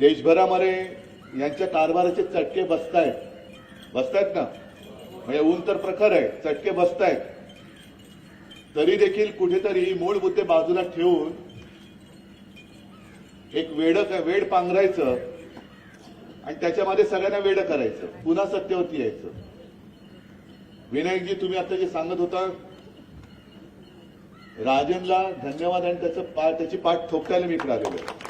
देशभरामध्ये यांच्या कारभाराचे चटके बसतायत. बसतायत ना? म्हणजे ऊन तर प्रखर आहे चटके बसतायत. तरी देखील कुठेतरी मूळ मुद्दे बाजूला ठेवून एक वेड वेड पांघरायचं आणि त्याच्यामध्ये सगळ्यांना वेड करायचं. पुन्हा सत्यवती यायचं. विनायकजी तुम्ही आता जे सांगत होता राजनला धन्यवाद आणि त्याचं पा त्याची पाठ ठोकायला मी इकडे आलेलो आहे.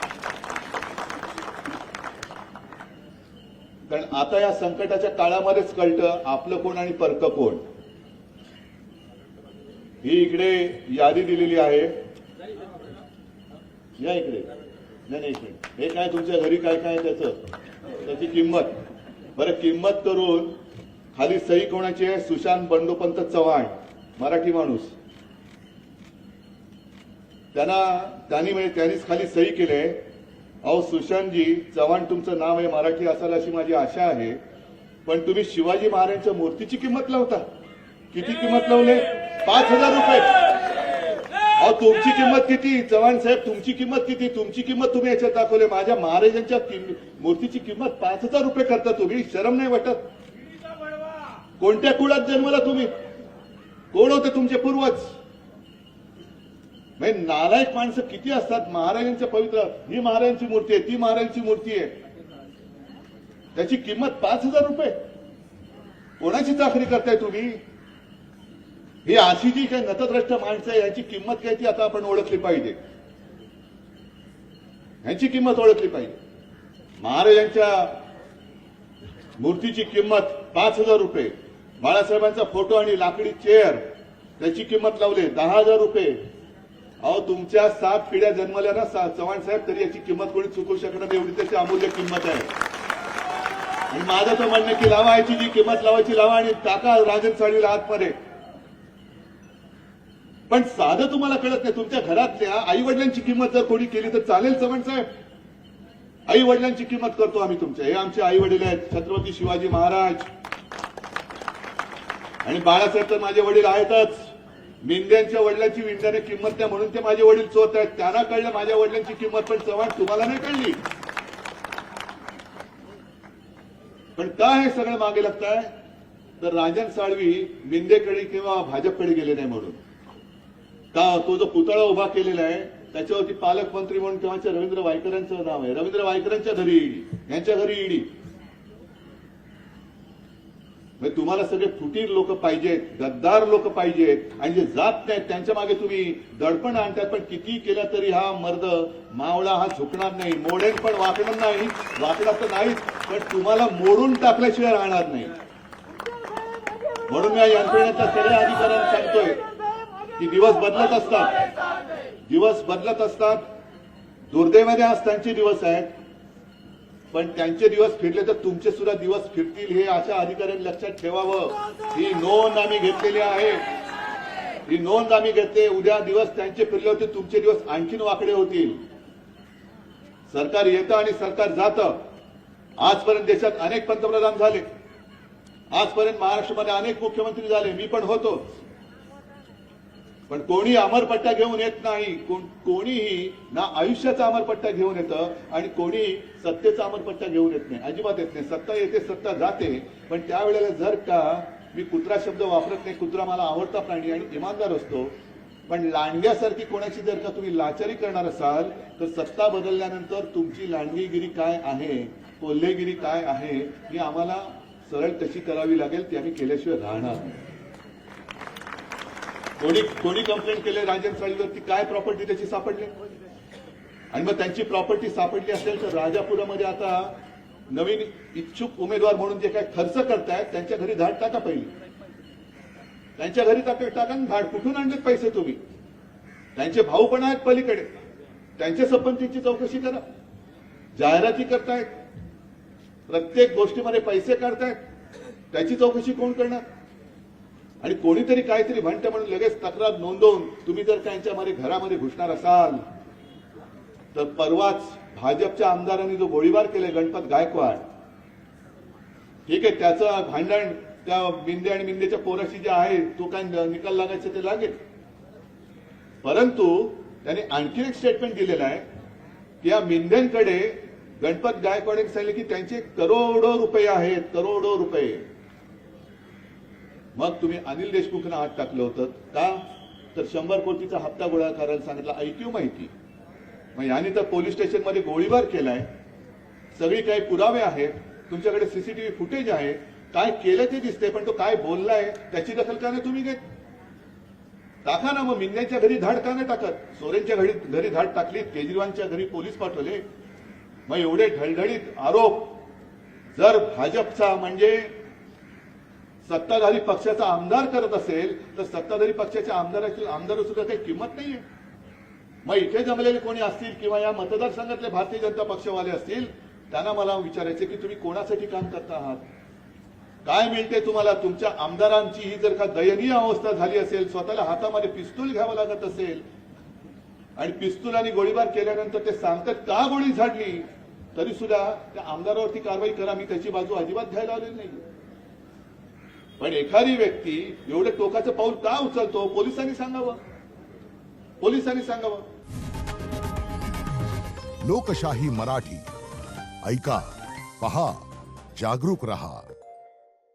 कारण आता या संकटाच्या काळामध्येच कळतं आपलं कोण आणि परक कोण. ही इकडे यादी दिलेली आहे. या इकडे. नाही नाही इकडे हे काय तुमच्या घरी काय काय त्याच त्याचं? त्याची किंमत. बरं किंमत करून खाली सही कोणाची आहे? सुशांत बंडोपंत चव्हाण मराठी माणूस. त्यांना त्यांनी म्हणजे त्यांनीच खाली सही केले अहो सुशांतजी चव्हाण तुमचं नाव आहे मराठी असाल अशी माझी आशा आहे. पण तुम्ही शिवाजी महाराजांच्या मूर्तीची किंमत लावता. किती किंमत लावले? पाच हजार रुपये. अहो तुमची किंमत किती? चव्हाण साहेब तुमची किंमत किती? तुमची किंमत तुम्ही याच्यात दाखवले. माझ्या महाराजांच्या मूर्तीची किंमत पाच हजार रुपये करता तुम्ही. शरम नाही वाटत. कोणत्या कुळात जन्मला तुम्ही? कोण होते तुमचे पूर्वज? म्हणजे नालायक माणसं किती असतात? महाराजांच्या पवित्र ही महाराजांची मूर्ती आहे ती महाराजांची मूर्ती आहे. त्याची किंमत पाच हजार रुपये. कोणाची चाकरी करताय तुम्ही? ही अशी जी काही नतद्रष्ट माणसं आहे याची किंमत काय ती आता आपण ओळखली पाहिजे. यांची किंमत ओळखली पाहिजे. महाराजांच्या मूर्तीची किंमत पाच हजार रुपये. बाळासाहेबांचा फोटो आणि लाकडी चेअर त्याची किंमत लावली दहा हजार रुपये. अहो तुमच्या सात पिढ्या जन्मल्या ना चव्हाण साहेब तरी याची किंमत कोणी चुकू शकणार नाही एवढी त्याची अमूल्य किंमत आहे. आणि माझं तर म्हणणं की लावा याची जी किंमत लावायची लावा आणि टाका राजन साळवीला आतमध्ये. पण साधं तुम्हाला कळत नाही तुमच्या घरातल्या आई वडिलांची किंमत जर कोणी केली तर चालेल चव्हाण साहेब? आई वडिलांची किंमत करतो आम्ही तुमच्या. हे आमचे आई वडील आहेत छत्रपती शिवाजी महाराज. आणि बाळासाहेब तर माझे वडील आहेतच. मिंद्यांच्या वडिलांची विंड्याने किंमत द्या म्हणून ते माझे वडील चोत आहेत. त्यांना कळलं माझ्या वडिलांची किंमत पण चव्हाण तुम्हाला नाही कळली. पण का हे सगळं मागे लागताय? तर राजन साळवी मिंदेकडे किंवा भाजपकडे गेले नाही म्हणून. का? तो जो पुतळा उभा केलेला आहे त्याच्यावरती पालकमंत्री म्हणून तेव्हाच्या रवींद्र वायकरांचं नाव आहे. रवींद्र वायकरांच्या घरी ईडी यांच्या घरी ईडी. म्हणजे तुम्हाला सगळे फुटीर लोक पाहिजेत गद्दार लोक पाहिजेत आणि जे जात नाहीत त्यांच्या मागे तुम्ही दडपण आणतात पण किती केलं तरी हा मर्द मावळा हा झुकणार नाही मोडेन पण वाकणार नाही वाकणार तर नाहीच पण तुम्हाला मोडून टाकल्याशिवाय राहणार नाही. म्हणून या यंत्रणेच्या सगळ्या अधिकाऱ्यांना सांगतोय की दिवस बदलत असतात. दिवस बदलत असतात. दुर्दैवाने आज त्यांचे दिवस आहेत. पण त्यांचे दिवस फिरले तर तुमचे सुद्धा दिवस फिरतील हे अशा अधिकाऱ्यांनी लक्षात ठेवावं. ही नोंद आम्ही घेतलेली आहे. ही नोंद आम्ही घेते उद्या दिवस त्यांचे फिरले होते तुमचे दिवस आणखीन वाकडे होतील. सरकार येतं आणि सरकार जातं. आजपर्यंत देशात अनेक पंतप्रधान झाले. आजपर्यंत महाराष्ट्रामध्ये अनेक मुख्यमंत्री झाले. मी पण होतो. पण कोणी अमरपट्टा घेऊन येत नाही. कोणीही ना आयुष्याचा अमरपट्टा घेऊन येतं आणि कोणी सत्तेचा अमरपट्टा घेऊन येत नाही. अजिबात येत नाही. सत्ता येते सत्ता जाते. पण त्यावेळेला जर का मी कुत्रा शब्द वापरत नाही कुत्रा मला आवडता प्राणी आणि इमानदार असतो पण लांडग्यासारखी कोणाची जर का तुम्ही लाचारी करणार असाल तर सत्ता बदलल्यानंतर तुमची लांडगीगिरी काय आहे कोल्हेगिरी काय आहे ही आम्हाला सरळ कशी करावी लागेल ती आम्ही केल्याशिवाय राहणार नाही. कोणी कोणी कंप्लेंट केले राजन साळीवरती काय प्रॉपर्टी त्याची सापडली? आणि मग त्यांची प्रॉपर्टी सापडली असेल तर राजापुरामध्ये आता नवीन इच्छुक उमेदवार म्हणून जे काय खर्च करतायत त्यांच्या घरी धाड टाका पहिली. त्यांच्या घरी टाका टाका धाड. कुठून आणलेत पैसे तुम्ही? त्यांचे भाऊ पण आहेत पलीकडे. त्यांच्या संबंधीची चौकशी करा. जाहिराती करतायत. प्रत्येक गोष्टीमध्ये पैसे काढतायत. त्याची चौकशी कोण करणार? आणि कोणीतरी काहीतरी म्हणतं म्हणून लगेच तक्रार नोंदवून तुम्ही जर त्यांच्यामध्ये घरामध्ये घुसणार असाल तर परवाच भाजपच्या आमदारांनी जो गोळीबार केले गणपत गायकवाड ठीक आहे त्याचं भांडण त्या बिंदे आणि बिंदेच्या पोराशी जे आहे तो काय निकाल लागायचा ते लागेल. परंतु त्यांनी आणखी एक स्टेटमेंट दिलेलं आहे की या मिंद्यांकडे गणपत गायकवाड सांगितले की त्यांचे करोडो रुपये आहेत करोडो रुपये. मग तुम्ही अनिल देशमुखनं हात टाकलं होतं. का? तर शंभर कोटीचा हप्ता गोळा करायला सांगितला. ऐक्यू माहिती. मग याने तर पोलीस स्टेशनमध्ये गोळीबार केलाय. सगळी काही पुरावे आहेत. तुमच्याकडे सीसीटीव्ही फुटेज आहे. काय केलं ते दिसते पण तो काय बोललाय त्याची दखल का नाही तुम्ही घेत? टाका ना मग मिंद्यांच्या घरी धाड का नाही टाकत? सोरेनच्या घरी घरी धाड टाकली केजरीवालच्या घरी पोलीस पाठवले. मग एवढे ढळढळीत आरोप. जर भाजपचा म्हणजे सत्ताधारी पक्षाचा आमदार करत असेल तर सत्ताधारी पक्षाच्या आमदाराची आमदार सुद्धा काही किंमत नाहीये. मग इथे जमलेले कोणी असतील किंवा या मतदारसंघातले भारतीय जनता पक्षवाले असतील त्यांना मला विचारायचे की तुम्ही कोणासाठी काम करता आहात? काय मिळते तुम्हाला? तुमच्या आमदारांची ही जर का दयनीय अवस्था झाली असेल स्वतःला हातामध्ये पिस्तूल घ्यावं लागत असेल आणि पिस्तूल आणि गोळीबार केल्यानंतर ते सांगतात का गोळी झाडली? तरी सुद्धा त्या आमदारावरती कारवाई करा मी त्याची बाजू अजिबात घ्यायला आलेली नाही पण एखादी व्यक्ती एवढं टोकाचं पाऊल का उचलतो? पोलिसांनी सांगावं. पोलिसांनी सांगावं. लोकशाही मराठी. ऐका पहा जागरूक रहा.